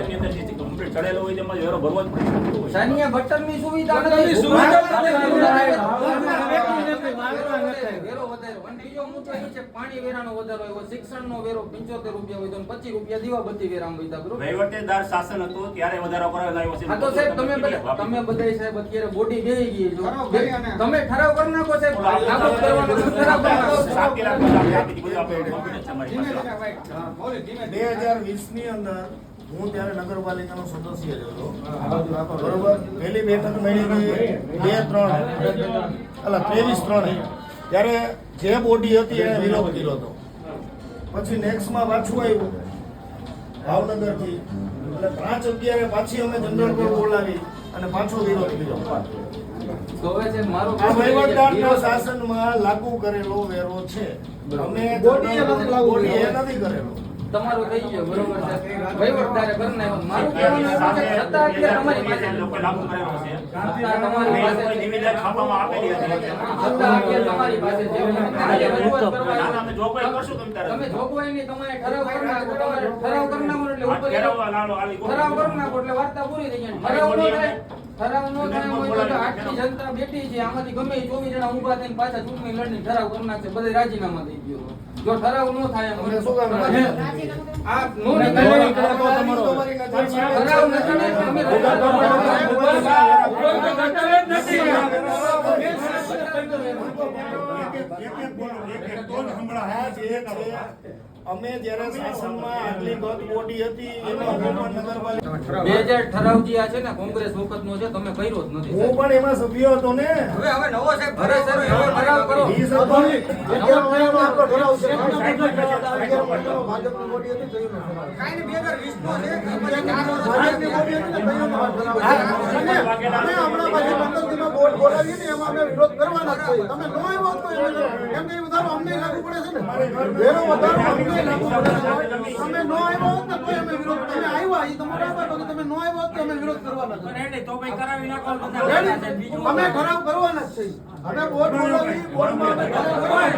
ની અંદર જે કમ્પ્લીટ ચડેલો હોય તેમાં વેરો ભરવો જ પડે સાનિયા બટરની સુવિધા નથી. સુવિધા વેરો વધારે અને બીજો મુદ્દો એ છે પાણી વેરાનો વધારો આવ્યો શિક્ષણનો વેરો 75 રૂપિયા હોય તો 25 રૂપિયા દીવાબત્તી વેરામાં વધ્યા બરોબર. વહીવટેદાર શાસન હતું ત્યારે વધારો કરાવેલો આવ્યો છે તો સાહેબ તમે તમે બધાય સાહેબ અત્યારે બોડી બેહી ગઈ છો તમે ઠરાવ કરી નાખો સાહેબ. નાબૂદ કરવાનો ઠરાવ કરી નાખો. રાખો આપી દીધું આપણે confidence છે અમારી પાસે. બે હજાર વીસની અંદર હું ત્યારે નગરપાલિકાનો સદસ્ય જ હતો. બરોબર? પહેલી બેઠક મળી ગઈ બે ત્રણ. એટલે ત્રેવીસ ત્રણ. ત્યારે જે બોડી હતી એને વિરોધ કર્યો હતો. પછી નેક્સ્ટમાં પાછું આવ્યું. ભાવનગરથી. એટલે પાંચ અગિયારે પાછી અમે જનરલ કોર્ટ બોલાવી અને પાછો વિરોધ કર્યો. શાસનમાં લાગુ કરેલો વેરો છે. અમે બોડીએ નથી લાગુ બોડીએ કર્યો. નથી કરેલો. તમારું થઈ ગયું બરોબર છે. વહીવટદારે કરી નાખ્યો મારું કહેવાનું એવું છે છતાં અત્યારે તમારી પાસે તમારી પાસે છતાં અત્યારે તમારી પાસે તમે જોગવાઈ ની તમારે ઠરાવ કરી નાખો તમારે ઠરાવ કરી નાખો એટલે. ઠરાવ કરી નાખો એટલે વાર્તા પૂરી થઈ જાય. ઠરાવ નો થાય. ઠરાવ નો થાય હોય તો આટલી જનતા બેઠી છે આમાંથી ગમે એ ચોવીસ જણા ઊભા થઈને પાછા ચૂંટણી લડીને ઠરાવ કરી નાખશે બધે રાજીનામા થઈ ગયો જો ઠરાવ નો થાય એમ અમને શું કામ આ નો નીકળે. તો તમારો તમારી નજર સામે ઠરાવ નથી. ને તમે રજૂઆત અમે જ્યારે શાસનમાં આટલી ગત બોડી હતી એમાં હું નગરપાલિકા બે હજાર ઠરાવ જે આ છે ને કોંગ્રેસ વખત છે તમે કર્યો જ નથી હું પણ એમાં સભ્ય હતો ને હવે હવે નવો સાહેબ ભરે સર એવો ઠરાવ કરો ઈ સભ્ય- અમે ખરાબ કરવાના જ છે અમે બોર્ડ બોલાવી બોર્ડમાં અમે આ વેલજી કાકાને ભલે તમે કાકાને આ વેરો વધારવાનું કર્યું તો તમે કરવા તમારા વિરોધ બે વર્ષથી પાણી ખરાબ મારી હરકત છે. મારવાને કરતા કચરા તો કઈ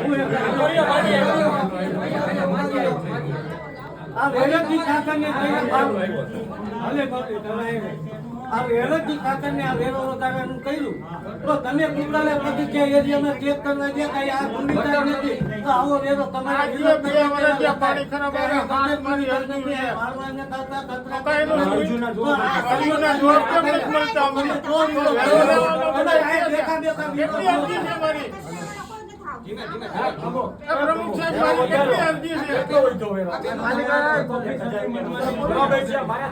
નથી. તો આ નથી? તો વિરોધ કરો. અને આ કેટલી વિરોધ અરજી છે મારી?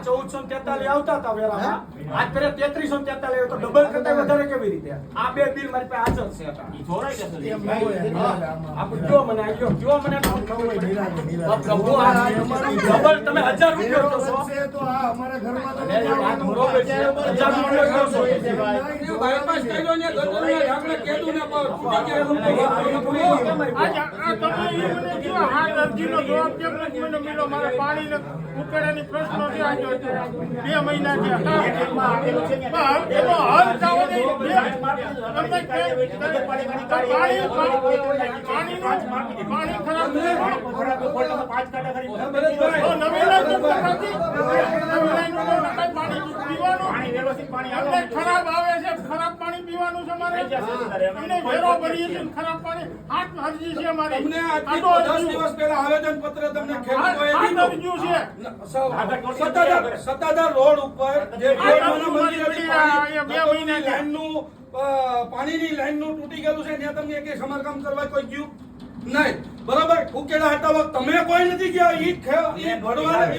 ચૌદસો તેતાલીસ આવતા હતા વેરા આજ પેલા તેત્રીસો તેતાલીસ તો ડબલ કરતા વધારે કેવી રીતે આ બે બિલ મારી પાસે હાજર છે હતા ઈ જોડાઈ જશે. એમ ના હોય, એમ ના હોય આમાં. આપણે કયો મને આ કયો કયો મને તો ખબર પડી. નિરાજે, નિરાજે. હું આ ડબલ તમે હજાર રૂપિયા કહો છો તો આ અમારા ઘરમાં તો વાત બરોબર છે. હજાર રૂપિયા કહો છો. બાયપાસ કર્યો ને ગટરના ઢાંકણે કેદું ને પર ફૂટી ગયા એવું કેમ આવ્યું? આજે આ તમે મને કયો, આ અરજીનો જવાબ કેમ નથી મને મળ્યો? મારે પાણીને ઉકેલાની પ્રશ્નો છે આજે બે મહિના છે એનો હલ થવો જોઈએ. બે- તમે કે- તમે પાણી પાણી પાણી ખરાબ છે. તો નવી લાઈન તો નથી. નવી લાઈન તો નકાઈ પાણી પીવાનું. ખરાબ આવે છે ખરાબ પાણી પીવાનું છે મારે અમને વેરો ભરીએ છીએ ખરાબ પાણી. આઠ અરજી છે મારી તમને આટલો આજથી દસ અરજી. દિવસ પહેલા આવેદન પત્ર તમને ખેડૂતોએ દીધું. છે. સત્તાધાર સત્તાધાર રોડ ઉપર જે બે મહિના લાઈનનું, પાણીની લાઈનનું તૂટી ગયેલું છે ત્યાં તમને એક સમારકામ કરવા કોઈ ગયું નહીં. બરાબર? ઉકેલા હટાવવા તમે કોઈ નથી ગયા. ઈ ખે- ઈ ભરવાને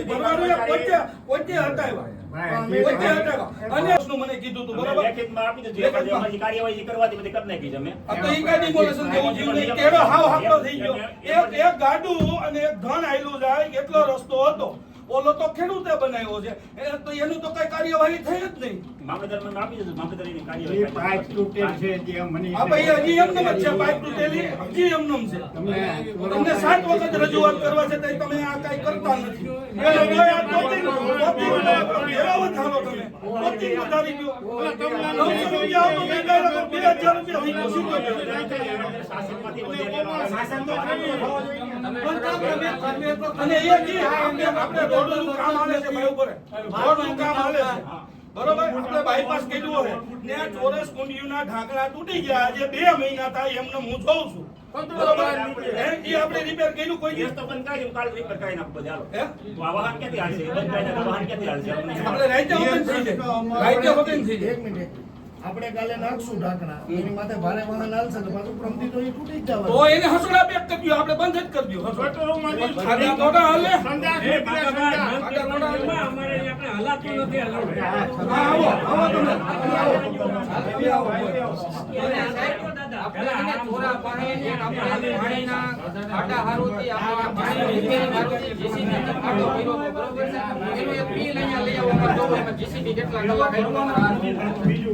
પોતે પોતે હટાવ્યા. મને કીધું તું બરાબર? લેખિતમાં આપી કાર્યવાહી કરવાથી બધી કરી નાખી છે આ તો ઈ કાંઈ demolition જેવું થયું નહીં. કેળો હાવ હાકલો થઈ ગયો. એક એક ગાડું અને એક ઘણ આયલું જાય એટલો રસ્તો હતો. ઓલો તો ખેડૂતે બનાવ્યો છે. એ તો એનું તો કઈ કાર્યવાહી થઈ જ નહીં. મામલતદારને આપી દીધું. મામલતદારની કાર્યવાહી પાઇપ તૂટેલ છે જે મને આ ભાઈ હજી એમનેમ જ છે પાઇપ તૂટેલી હજી એમનેમ છે. તમને સાત વખત રજૂઆત કરવા છતાંય તમે આ કઈ કરતા નથી. શાસન. અને એ જી આપણે આપણે રોડનું કામ હાલે છે ભાઈ ઉપર. રોડનું કામ હાલે છે. બરોબર? આપણે બાયપાસ કર્યું હોય. ને આ ચોરસ કુંડીઓના ઢાંકણા તૂટી ગયા. આજે બે મહિના થાય એમને હું જોઉં છું. આપણે રિપેર કર્યું કોઈ દિવસ તો બંધ કરી કાલ રિપેર કરી નાખું બધે, હાલો. હે? તો આ વાહન ક્યાંથી હાલશે? બંધ કરી નાખો, વાહન ક્યાંથી હાલશે? આપણે રાઈતે વગન થઈ જાય. રાઈતે વગન થઈ જાય. એક મિનિટ. આપણે કાલે નાખશું ઢાંકણા એની માથે ભારે વાહન હાલશે તો પાછું પ્રમતી તો એ તૂટી જ તો એને હસડા પેક કરી દ્યો, આપણે બંધ જ કરી દ્યો, હસોડા. ખાલી ગોડા હાલે. આટા મોઢા હાલે. હા, આવો, આવો તમે. આવો, આવો. આપણે એને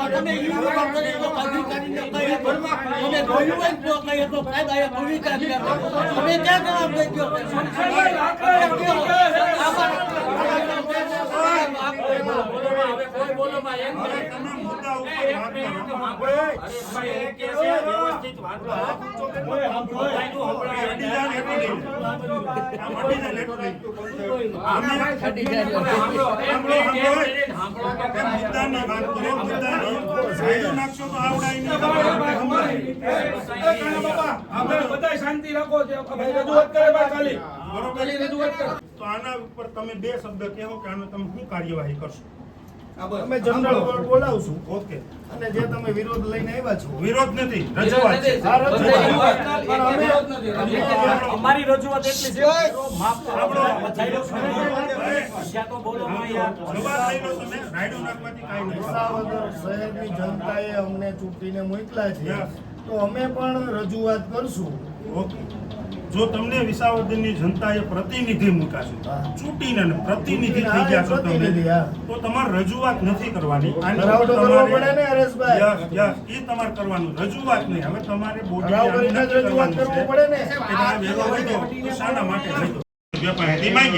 પાણી જોયું પાણીના જો કહીએ તો સાહેબ રિપેરિંગ હારુંથી JCB તમે ક્યાં જવાબ દઈ બરોબર છે? એનું એક બિલ અહીંયા લઈ આવો, અમારે જોવું, એમાં JCB કેટલા કલાક કર્યું, અમારે આ આટલી જનતા ઊભી, આટલી વેરો જનતા નહીં ઊભી. ભરાય. વેરો નહીં ભરાય. વેરો નહીં ભરાય. અરજી ક્યાં છે? આટલી એક- એક મિનિટ છે, બરોબર? એ કાના બાપા, આપણે બધાય શાંતિ રાખો છે. ભાઈ રજૂઆત કરે ભાઈ ખાલી. ખાલી રજૂઆત કરે. તો આના ઉપર તમે બે શબ્દ કહો કે આનો તમે શું કાર્યવાહી કરશો. અમે જનરલ બોર્ડ બોલાવશું ઓકે અને જે તમે વિરોધ લઈને આવ્યા છો વિરોધ નથી રજૂઆત છે આ રજૂઆત. પણ અમે વિરોધ નથી. આપણો- અમારી રજૂઆત એટલી છે માફ કરો આપણો- બધાયનો સમય. જ્યાં તો બોલો માં યાર. જવાબ લઈ લો તમે રાઈડો નાખવાથી કાઈ નહીં સાવદર શહેરની જનતાએ અમને ચૂંટીને મોકલા છે તો અમે પણ રજૂઆત કરશું ઓકે. જો તમને વિસાવદરની જનતાએ પ્રતિનિધિ મૂક્યા ચૂંટીને પ્રતિનિધિ થઈ ગયા છો તમે તો તમારે રજૂઆત નથી કરવાની. કરવો તમારે- પડે ને હરેશભાઈ. યસ, યસ, ઈ તમારે કરવાનું. રજૂઆત નહીં. હવે તમારે બોડી શાના માટે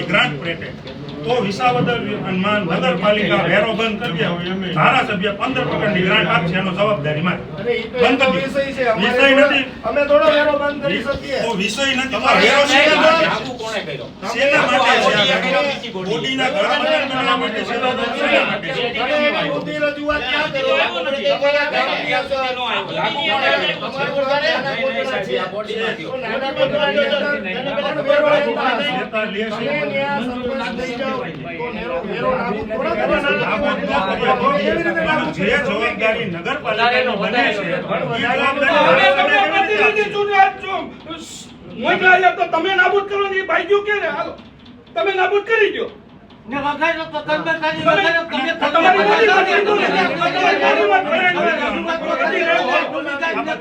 ગ્રાન્ટ પ્રેટે તો વિસાવદર નગરપાલિકા વેરો બંધ કરી દે ધારાસભ્ય પંદર પ્રકારની ગ્રાન્ટ આપશે એનો જવાબદારી મારી બંધ કરી વિષય નથી અમે થોડો વેરો બંધ કરી શકીએ તો વિષય નથી વેરો? લાગુ કોણે કર્યો? શેના માટે ઘણા બધા બનાવવા માટે શેના માટે ખોટી રજૂઆત ક્યાં કરો? તમારા ગામની અંદર તમે નાબૂદ જે જવાબદારી નગરપાલિકાની બને છે તો તમે કરો ને. ભાઈ ગયું કે હાલો તમે નાબૂદ કરી દો કીધું ને.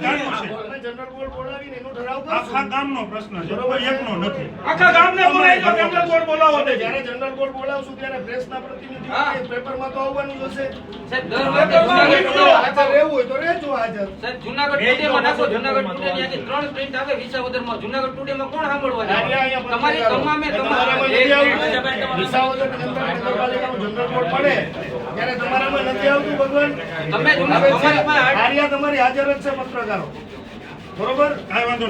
તમારી આખા ગામનો પ્રશ્ન છે કોઈ એકનો નથી. આખા ગામને બોલાવી દો જનરલ બોર્ડ બોલાવો જ્યારે જનરલ બોર્ડ બોલાવશું ત્યારે પ્રેસના. કે પેપરમાં તો આવવાનું જ હશે. સાહેબ, દર વખતે હાજર રહેવું હોય તો રહેજો હાજર. સાહેબ, જુનાગઢ ટુડેમાં નાખો જુનાગઢ ટુડેની આખી ત્રણ પ્રિન્ટ આવે વિસાવદરમાં જુનાગઢ ટુડેમાં કોણ સાંભળવા જાય? તમારી તમામે તમારામાં નથી આવતું. વિસાવદર નગરપાલિકાનું જનરલ બોર્ડ પડે. ત્યારે તમારામાં નથી આવતું ભગવાન. તમે જુના- હવે છે, તમારી પાસે આર્યા તમારી હાજર જ છે પત્રકારો. બરોબર? કાંઈ વાંધો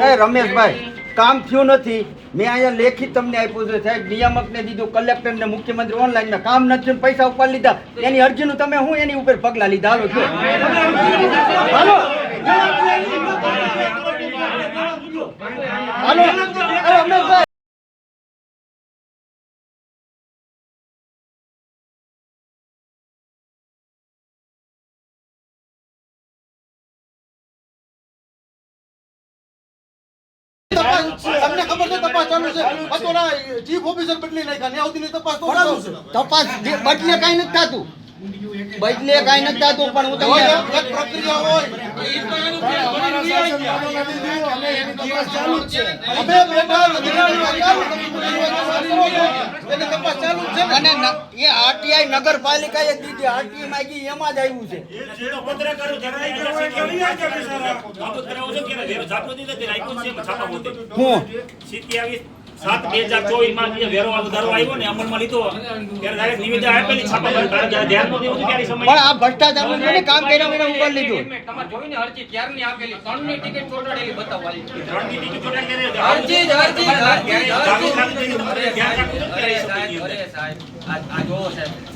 નહીં, રમેશભાઈ કામ થયું નથી. મેં અહીંયા લેખિત તમને આપ્યું છે સાહેબ. નિયામકને દીધું કલેક્ટરને મુખ્યમંત્રી ઓનલાઈનમાં. કામ નથી પૈસા ઉપર લીધા. એની અરજીનું તમે હું એની ઉપર પગલા લીધા? હાલો છો હાલો. હાલો. અત્યારે ચીફ ઓફિસર બદલી નાખ્યા. ને આવતી તપાસ તો તપાસ બદલે કાંઈ નથી થતું. બદલે કાંઈ નથી થતું પણ હું તમને એક પ્રક્રિયા હોય. ઈ તો એનું અમારા ફેર ભરી શાસન દીધી નથી દીધું, અમે એની તપાસ ચાલુ જ છે અમે બેઠા નથી, તપાસ ચાલુ, તમે પોલીસ તપાસ કરો છો, એની તપાસ ચાલુ જ છે ને. અને એ આરટીઆઈ નગરપાલિકાએ દીધી આરટીઆઈ માંગી એમાં જ આવ્યું છે હું? સાત બે હજાર ચોવીસમાં વેરો વધારો આવ્યો ને અમલમાં લીધો ત્યારે નિવેદન આપેલી છાપા પર ધ્યાન નો એવું ત્યારે સમય પણ આ ભ્રષ્ટાચારનું કામ કર્યા વિના ઉપર લીધું? તમારે જોઈને અરજી ક્યારની આપેલી? ત્રણની ટિકિટ ચોટાડેલી બતાવવાની. ત્રણની ટિકિટ ચોટાડેલી દે. અરજી જ અરજી જ, અરજી જ, અરજી જ. ધ્યાન રાખવું અરે. સાહેબ, અરે સાહેબ, આ- જો સાહેબ,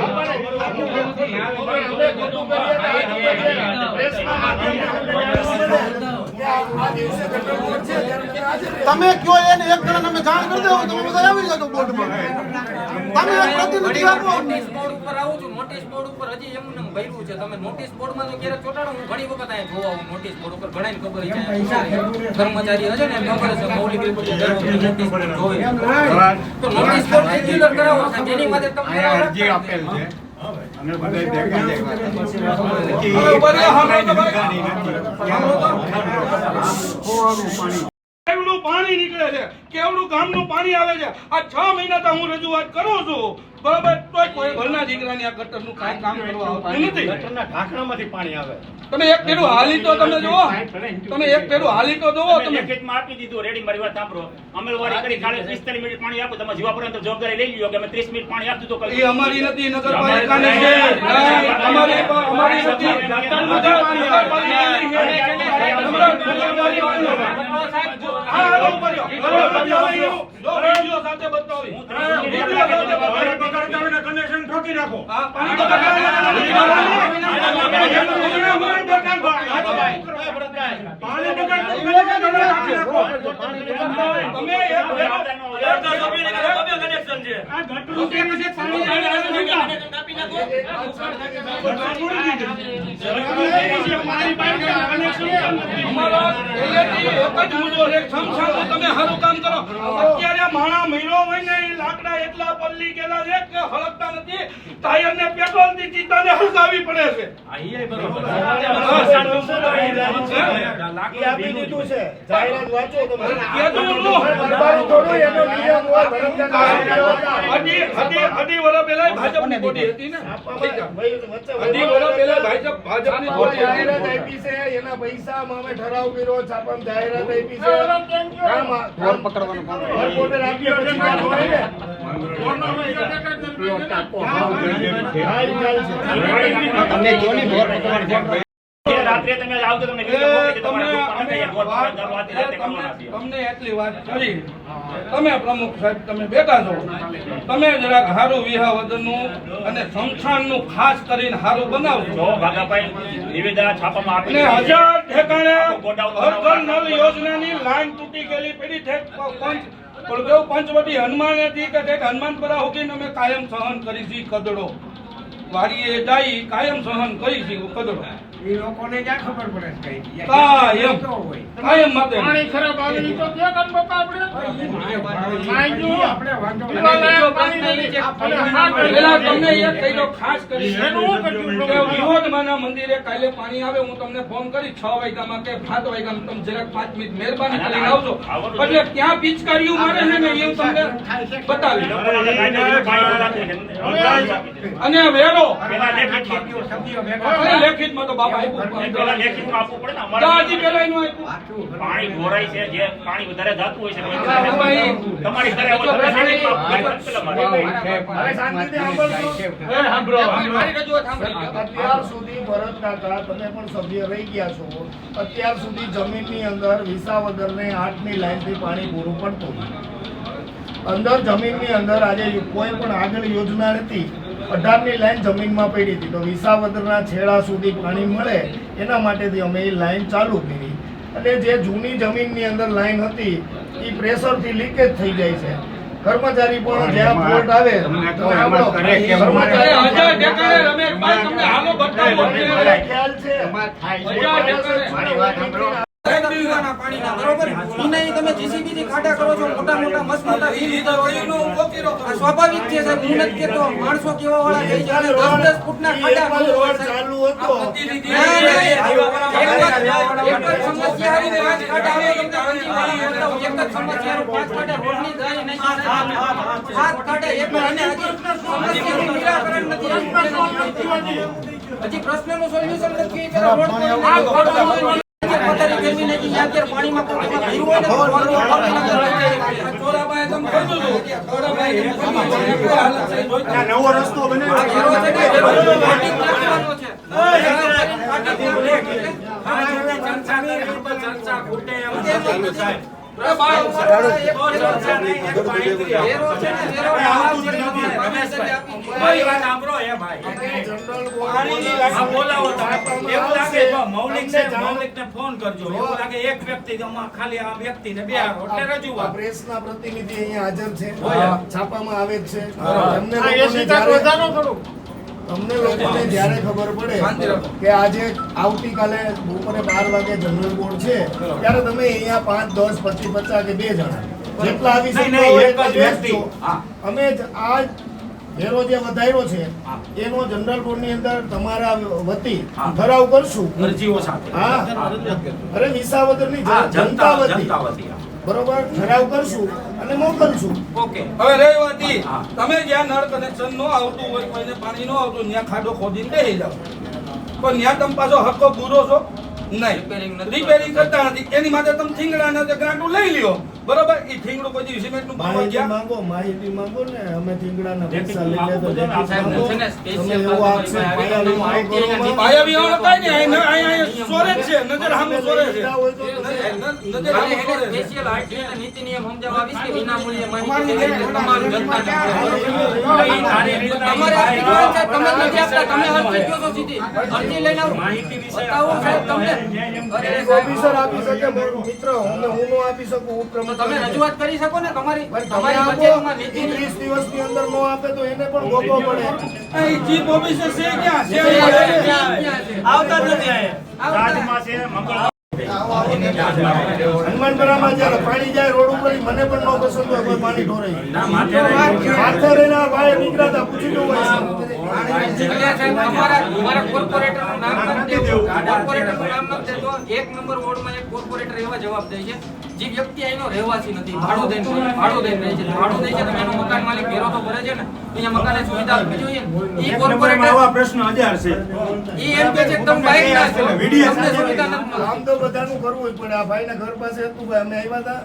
ચોવીએ ચોવીસ તમે કયો એને એક જણા તમે જાણ કરી દેવો તમે બધા આવી જજો બોર્ડમાં. તમે એક પ્રતિનિધિ આપો. નોટિસ બોર્ડ ઉપર આવું છું. નોટિસ બોર્ડ ઉપર હજી એમ ને એમ ભર્યું છે. તમે નોટિસ બોર્ડમાં તો ક્યારે ચોટાડો હું ઘણી વખત અહીંયા જોવા આવું નોટિસ બોર્ડ ઉપર ઘણાને ખબર છે. કર્મચારી હશે ને ખબર છે મૌલિક વખતે નોટિસ બોર્ડ જોવે. તો નોટિસ બોર્ડ રેગ્યુલર કરાવો. એની માટે તમને અરજી આપેલ છે. કેવડું પાણી નીકળે છે? કેવડું ગામનું પાણી આવે છે? આ છ મહિનાથી હું રજૂઆત કરું છું. બરોબર તોય કોઈ ઘરના દીકરાની આ ગટરનું કાંઈ કામ કરવા આવતું નથી. તમે એક પેલું હાલી તો તમે જુઓ. તમે એક પેલું હાલી તો જુઓ અમે તમે. લેખિતમાં આપી દીધું રેડી મારી વાત સાંભળો. અમલવારી કરી ખાલી 45 મિનિટ પાણી આપો તમે જીવા પર્યંત જવાબદારી લઈ લ્યો કે અમે 30 મિનિટ પાણી આપતું તો એ કઈ અમારી નથી નગરપાલિકાની છે. અમારી અમારી નથી. નગરપાલિકાની છે. હા, સાથે બતાવી. કનેક્શન ઠોકી નાખો પાણી નાખો. તમે એક આ ગટરું કેમ છે? પાણી મારી પાસે કનેક્શન અમારો એક જ મુદ્દો છે. સમસાનું તમે સારું કામ કરો. અત્યારે માણા મહિનો હોય ને એ લાકડા એટલા પલ્લી ગયેલા છે કે હળકતા નથી? ટાયર ને પેટ્રોલથી ચિત્તાને હળગાવી પડે છે. આપી દીધું છે? જાહેરાત વાંચો તમે. કીધું થોડું એનો નિયમ હોય અઢી અઢી અઢી વર્ષ પહેલા ભાજપની બોડી હતી ને. અઢી વર્ષ પહેલા ભાજપ ભાજપની બોડી જાહેરાત આપી છે એના પૈસા અમે ઠરાવ કર્યો જાહેરાત આપી છે. કામ કામ પછી હોય ને. તમને ને ઢોર પકડવાનું રાત્રે તમે તમને તમને એટલી વાત કરી. પ્રમુખ સાહેબ તમે બેઠા છો. તમે જરાક હારું વિહાવદનનું અને સમસાનનું ખાસ કરીને હારું બનાવજો ભાગાભાઈ છાપામાં આપી. હજાર ઠેકાણે હર ઘર નળ યોજનાની લાઈન તૂટી ગયેલી. પેલી ઠેક પંચ પણ પંચવટી હનુમાન હતી કે ઠેક હનુમાનપરા સુધીને અમે કાયમ સહન કરી છી કદડો. વાડીએ જાય કાયમ સહન કરી છી કદડો. એ લોકોને ક્યાં ખબર પડે કઈ? કાયમ કાયમ માટે આપણે? વાંધો અને બીજો પ્રશ્ન પેલા તમને એક કહ્યો ખાસ કરી કે મંદિરે કાલે પાણી આવે હું તમને ફોન કરી છ વાગ્યામાં કે સાત વાગ્યામાં તમે જરાક પાંચ મિનિટ મહેરબાની કરીને આવજો. એટલે ત્યાં પિચકારીઓ મારે છે ને એ તમને બતાવી. અને વેરો. લેખિતમાં. તો આપ્યું આપવું પડે ને અમારે પાણી છે જે પાણી વધારે જાતું હોય છે. તમારી ઘરે. અત્યાર સુધી ભરત કાકા તમે પણ સભ્ય રહી ગયા છો. અત્યાર સુધી જમીનની અંદર વિસાવદરને આઠની લાઈનથી પાણી પૂરું પડતું. અંદર જમીનની અંદર આજે કોઈ પણ આગળ યોજના નથી અઢારની લાઈન જમીનમાં પડી હતી. તો વિસાવદરના છેડા સુધી પાણી મળે એના માટેથી અમે એ લાઈન ચાલુ કરી. અને જે જૂની જમીનની અંદર લાઈન હતી એ પ્રેશરથી લીકેજ થઈ જાય છે. કર્મચારી પણ જ્યાં ફોલ્ટ આવે કર્મચારી ખ્યાલ છે. સ્વાભાવિક છે સાહેબ, હું નથી કહેતો. માણસો કેવા વાળા થઈ છે, દસ દસ હતો. ના, ના, એક જ- એક જ સમસ્યા આવી, પાંચ ખાડા જાય હજી પ્રશ્ન પ્રશ્નનું સોલ્યુશન નથી પથારી ફેરવી નાખી, ત્યાં અત્યારે પાણીમાં કોઈ ભર્યું હોય ને ચોરાબાએ તમે હતું. એમ જોઈ તમે. નવો રસ્તો બનાવ્યો છે ને, ઘેરો છે, ફાટી નાખવાનો છે. ને, મૌલિક મૌલિકને ફોન કરજો. એવું લાગે એક વ્યક્તિ ખાલી આ વ્યક્તિને બે હારો. પ્રેસ ના પ્રતિનિધિ અહીંયા હાજર છે. છાપામાં આવે છે. એમને અમને લોકોને જ્યારે ખબર પડે કે આજે આવતીકાલે બપોરે બાર વાગે જનરલ બોર્ડ છે ત્યારે તમે અહીંયા પાંચ દસ પચીસ પચાસ કે બે જણા. જેટલા આવી. બેસજો. અમે આ ઘેરો જે વધાર્યો છે એનો જનરલ બોર્ડની અંદર તમારા વતી ઠરાવ કરશું. અરજીઓ સાથે. હા. અરે વિસાવદરની જનતા વતી. બરોબર? ઠરાવ કરશું અને મોકલશું ઓકે. હવે રહી તમે જ્યાં નળ કનેક્શન નો આવતું હોય, કોઈને પાણી નો આવતું ત્યાં ખાડો ખોદીને બેસી જાઓ. પણ ત્યાં તમે પાછો હક્કો પૂરો છો? નહીં. રિપેરિંગ કરતા. નથી. એની માટે તમે થીંગડા ને ગ્રાન્ટું લઈ લ્યો. બરોબર? એ થીંગડું પછી સિમેન્ટનું ભાવ ગયા? માંગો માહિતી માંગો ને અમે થીંગડાના ના પૈસા લઈ લેતો ને, તમે એવો આક્ષેપ પાયા વિહોણો કાંઈ અહીં- અહીં- અહીં સોરે છે નજર હામે સોરે છે. નજર હામે સોરે છે. સ્પેશિયલ આઈટી ના નીતિ નિયમ સમજાવવા કે વિનામૂલ્યે માહિતી દેવી જનતા. તમારે તમે નથી આપતા, તમે અરજી કયો છો સીધી. અરજી લઈને આવો. બતાવો સાહેબ તમને. ઓફિસર આપી શકે મિત્ર હું નો આપી શકું હું પ્રમુખ તમે રજૂઆત કરી શકો ને? તમારી તમારી પંચાયતમાં નીતિ નિયમ ત્રીસ દિવસની અંદર નો આપે તો એને પણ ભોગવવો પડે. અહીં ચીફ ઓફિસર છે ક્યાં? છે? આવતા નથી આવતા. રાજમાં છે મંગળ હનુમાનપરામાં જ્યારે પાણી જાય રોડ ઉપર મને પણ ન પસંદ હોય કોઈ પાણી ઢોરાય ના માથે રહીને આ ભાઈ નીકળ્યા પૂછી હોય. એક નંબર વોર્ડમાં એક કોર્પોરેટર એવા જવાબ દે છે જે વ્યક્તિ એનો રહેવાસી નથી ભાડો દઈને ભાડો દઈને રહે છે. ભાડો દે છે તમે એનો મકાન માલિક ઘેરો તો ભરે છે ને અહીંયા મકાને સુવિધા આપવી જોઈએ ને. એ કોર્પોરેટ આવા પ્રશ્ન હજાર છે. એ એમ કે છે કે તમે બાઈક ના છો. વીડિયો તમને સુવિધા નથી આમ તો બધાનું કરવું જ પડે. આ ભાઈના ઘર પાસે હતું ભાઈ અમે આવ્યા હતા.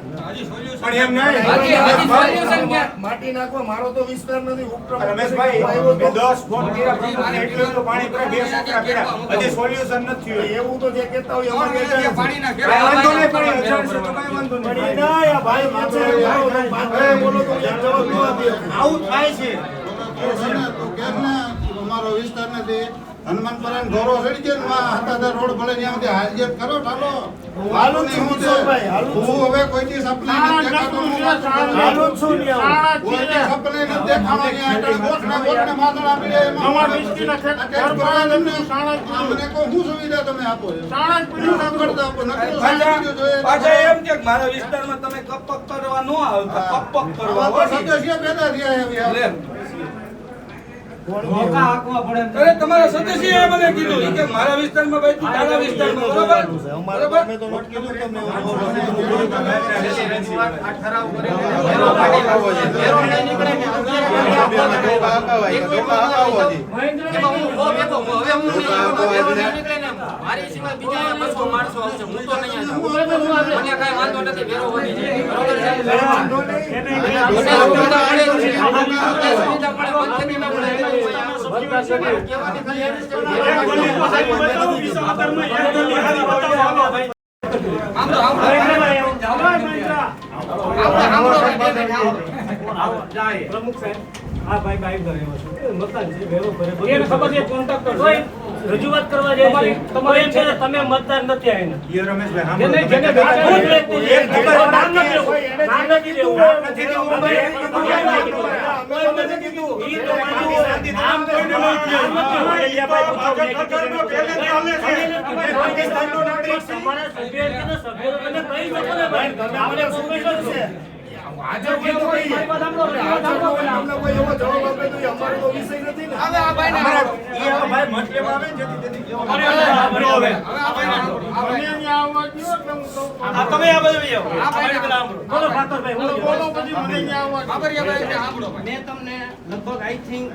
પણ એમ નહીં? માટી નાખવા મારો તો વિસ્તાર નથી. ઉપક્રમ રમેશભાઈ આવ્યો તો. મેં દસ ફોન કર્યા પ્રમુખને એટલું તો પાણી પર બે છોકરા કર્યા. હજી સોલ્યુશન નથી એવું તો જે કહેતા હોય કહેતા નથી. પાણીના કાંઈ વાંધો નહીં પણ વાંધો નહીં. ના, ભાઈ આવું થાય છે. અમારો વિસ્તાર નથી. હનુમાનપરાને ઢોરો ચડી ગયો ને હતા રોડ ભલે ત્યાંથી હાલજેત કરો ચાલો. હાલો જ હું છે. હું હવે કોઈથી સપને નથી દેખાતો હું હાલો છું. હાલું કોઈ છું. સપને નથી દેખાતો ત્યાં આગળ ગોઠના ગોઠના માથા આપી દે એમાં અમારા હું મિસ્ત્રીના ખેત- ઘર ભરાય તમને. જ મને કહો શું સુવિધા તમે આપો સાણા પીડી ના કરતા આપો. નકરો સાણા જોઈએ. પાછા એમ કે મારા વિસ્તારમાં તમે કપક કરવા ન આવતા કપક કરવા હોય. સદસ્ય પેદા થયા છે તમારા સદસ્યએ મને કીધું કે મારા વિસ્તારમાં ભાઈ તું તારા વિસ્તારમાં બરોબર અમારે બરોબર તો નોટ કીધું તમને આ ઠરાવ નીકળે ને મારી સિવાય બીજા બસો માણસો આવશે હું તો નહીં આવું. મને કાંઈ વાંધો નથી ઘેરો વધી જાય. બરોબર છે? પ્રમુખ સાહેબ આ ભાઈ બાઈક ભરે એમાં શું? એ મકાન છે વેરો ભરે બધું એને ખબર છે કોન્ટ્રાક્ટર છે રજૂઆત કરવા જાય તમારી છે. તમારી એમ છે તમે મતદાર નથી આવીને રમેશભાઈ જેને જેને ખુદ વ્યક્તિ છે. ખબર નામ નથી નામ નથી લેવું. નથી લેવું. અમે નથી કીધું. ઈ તો માનવું. નામ કોઈને નહીં નામ નથી લેવું. તમારા સભ્ય કે ને તમે કહી શકો ને ભાઈ. આપણે પ્રોફેસર છો. આજે જે તો કહીએ. આજે કોઈ અમને કોઈ એવો જવાબ આપે તો અમારો તો વિષય નથી ને. આ તમે આ બધું આવો. આ ભાઈને પેલા સાંભળો. બોલો ફાતરભાઈ, હું બોલો પછી મને અહીંયા આવવા મેં તમને લગભગ આઈ થિંક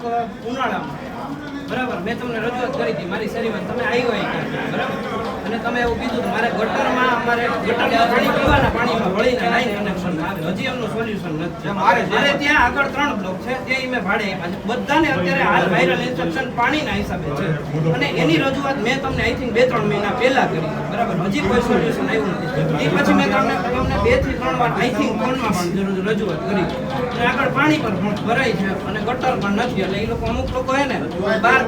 ઉનાળામાં બરાબર મેં તમને રજૂઆત કરી હતી મારી શરીરમાં તમે આવ્યો અહીં બરાબર? અને તમે એવું કીધું મારે ગટરમાં અમારે પાણી પીવાના પાણીમાં વળીને લાઈન કનેક્શન આવે. હજી એમનું સોલ્યુશન નથી. મારે ત્યાં આગળ ત્રણ બ્લોક છે ત્યાં મેં ભાડે બધાને અત્યારે હાલ વાયરલ ઇન્ફેક્શન પાણીના હિસાબે છે. અને એની રજૂઆત મેં તમને આઈ થિંક બે ત્રણ મહિના પહેલા કરી બરાબર? હજી કોઈ સોલ્યુશન આવ્યું નથી. એ પછી મેં તમને તમને બેથી ત્રણ વાર આઈ થિંક ફોનમાં પણ જરૂર રજૂઆત કરી. અને આગળ પાણી પર પણ ભરાય છે અને ગટર પણ નથી એટલે એ લોકો અમુક લોકો હે ને બહાર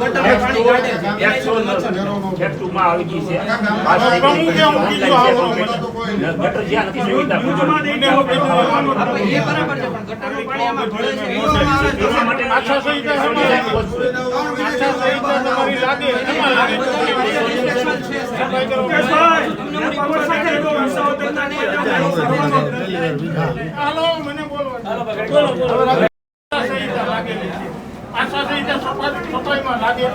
હાલો મને બોલો દો. આછા સહિતા લાગેલી છે. આછા સહિતા સફાઈ- સફાઈમાં લાગે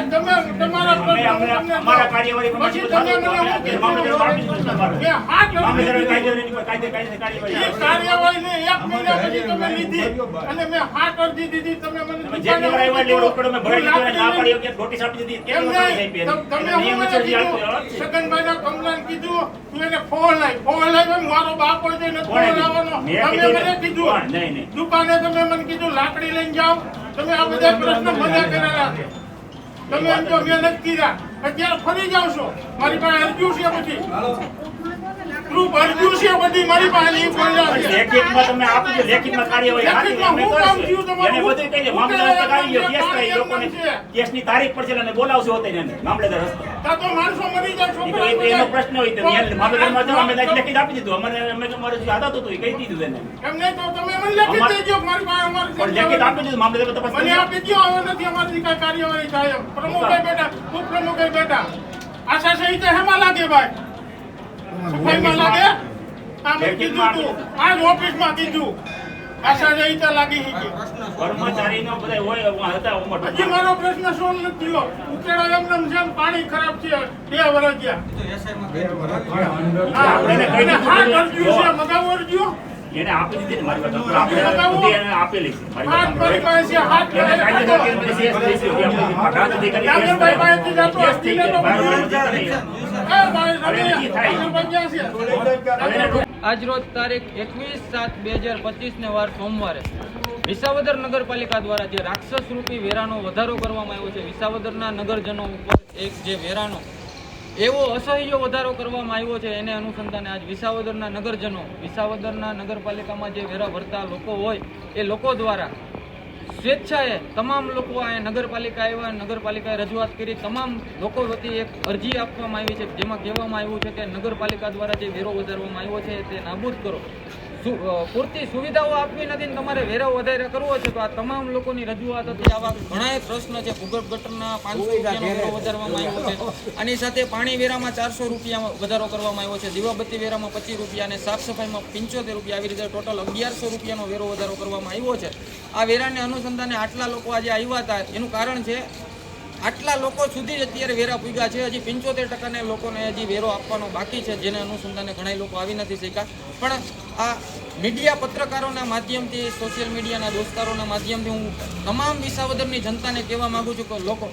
તમે તમારા અમારા- કાર્યવાહી પછી મને કીધું? કાર્યવાહી એક મહિના પછી તમે લીધી અને મેં દીધી તમે મને જે મેં ના પાડી નોટિસ આપી દીધી. તમ- કમલાને તું એને ફોન લાય. ફોન લાય મારો બાપ હોય તો ફોન કીધું? લાવવાનો. તમે મને કીધું. કોણ? નહીં, નહીં. દુકાને તમે મને કીધું લાકડી લઈને જાઓ. તમે આ બધા પ્રશ્ન મને કરેલા છે. તમે એમ જો મેં નથી કીધા અત્યારે ફરી જાવ છો મારી પાસે અરજુ છે બધી. પ્રૂફ અરજુ છે બધી? મારી પાસે ઈ છે. લેખિતમાં તમે આપી દો, લેખિતમાં કાર્યવાહી હાથી લેખિતમાં હું કામ થયું તમારું? એને બધું કહીને મામલતદાર કહેવાય ગયો, કેસ કામ લોકોને છે? કેસની તારીખ પર છે અને બોલાવશું હોતે એને, મામલતદાર હસ્તે. તા તો માણસો મરી જાય છોકરા એનો પ્રશ્ન હોય તો મામલતદારમાં જાઓ, અમે લેખિત આપી દીધું. અમને અમે તો અમારે જે આદત હતું એ કહી દીધું એને. એમ નહીં તો તમે મને લેખિત દેજો મારી પાસે અમારી પણ લેખિત આપી દીધું મામલતદાર તપાસ મને આપી દો હવે નથી અમારી કઈ કાર્યવાહી થાય પ્રમુખ બેટા ઉપપ્રમુખ બેટા આશા સહિત હેમાં લાગે ભાઈ. સફાઈમાં લાગે? આ મેં કીધું તું. આ ઓફિસમાં કીધું આશા સહિત લાગી હતી કર્મચારીનો બધા હોય હતા ઉમર હજી મારો પ્રશ્ન નથી થયો? એમ પાણી ખરાબ છે. બે વર્ષ ગયા હા, છે મગાવો અરજ્યું. એને આપી દીધી ને મારી પાસે. આપણે બધી એને આપેલી છે. મારી પાસે. આજરોજ તારીખ એકવીસ સાત બે હજાર પચીસને વાર સોમવારે વિસાવદર નગરપાલિકા દ્વારા જે રાક્ષસ રૂપી વેરાનો વધારો કરવામાં આવ્યો છે વિસાવદરના નગરજનો ઉપર એક જે વેરાનો એવો અસહ્ય વધારો કરવામાં આવ્યો છે એને અનુસંધાને આજ વિસાવદરના નગરજનો, વિસાવદરના નગરપાલિકામાં જે વેરા ભરતા લોકો હોય, એ લોકો દ્વારા સ્વેચ્છાએ તમામ લોકો આ નગરપાલિકા આવ્યા, નગરપાલિકાએ રજૂઆત કરી, તમામ લોકો વતી એક અરજી આપવામાં આવી છે, જેમાં કહેવામાં આવ્યું છે કે નગરપાલિકા દ્વારા જે વેરો વધારવામાં આવ્યો છે, તે નાબૂદ કરો. પૂરતી સુવિધાઓ આપવી નથી ને તમારે વેરો વધારે કરવો છે તો આ તમામ લોકોની રજૂઆત હતી. આવા ઘણા પ્રશ્ન છે. ભૂગર્ભ ગટરના પાંચસો રૂપિયાનો વેરો વધારવામાં આવ્યો છે. આની સાથે પાણી વેરામાં ચારસો રૂપિયા વધારો કરવામાં આવ્યો છે. દીવાબત્તી વેરામાં પચીસ રૂપિયા અને સાફ સફાઈમાં પંચોતેર રૂપિયા. આવી રીતે ટોટલ અગિયારસો રૂપિયાનો વેરો વધારો કરવામાં આવ્યો છે. આ વેરાને અનુસંધાને આટલા લોકો આજે આવ્યા હતા. એનું કારણ છે આટલા લોકો સુધી જ અત્યારે વેરા પૂગ્યા છે. હજી પંચોતેર ટકાને લોકોને હજી વેરો આપવાનો બાકી છે. જેને અનુસંધાને ઘણા લોકો આવી નથી શક્યા. પણ આ મીડિયા પત્રકારોના માધ્યમથી, સોશિયલ મીડિયાના દોસ્તારોના માધ્યમથી હું તમામ વિસાવદરની જનતાને કહેવા માગું છું કે લોકો,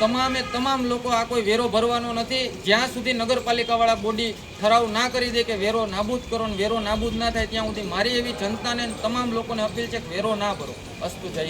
તમામે તમામ લોકો આ કોઈ વેરો ભરવાનો નથી. જ્યાં સુધી નગરપાલિકાવાળા બોડી ઠરાવ ના કરી દે કે વેરો નાબૂદ કરો ને વેરો નાબૂદ ના થાય, ત્યાં સુધી મારી એવી જનતાને તમામ લોકોને અપીલ છે કે વેરો ના ભરો. અસ્તુ જય.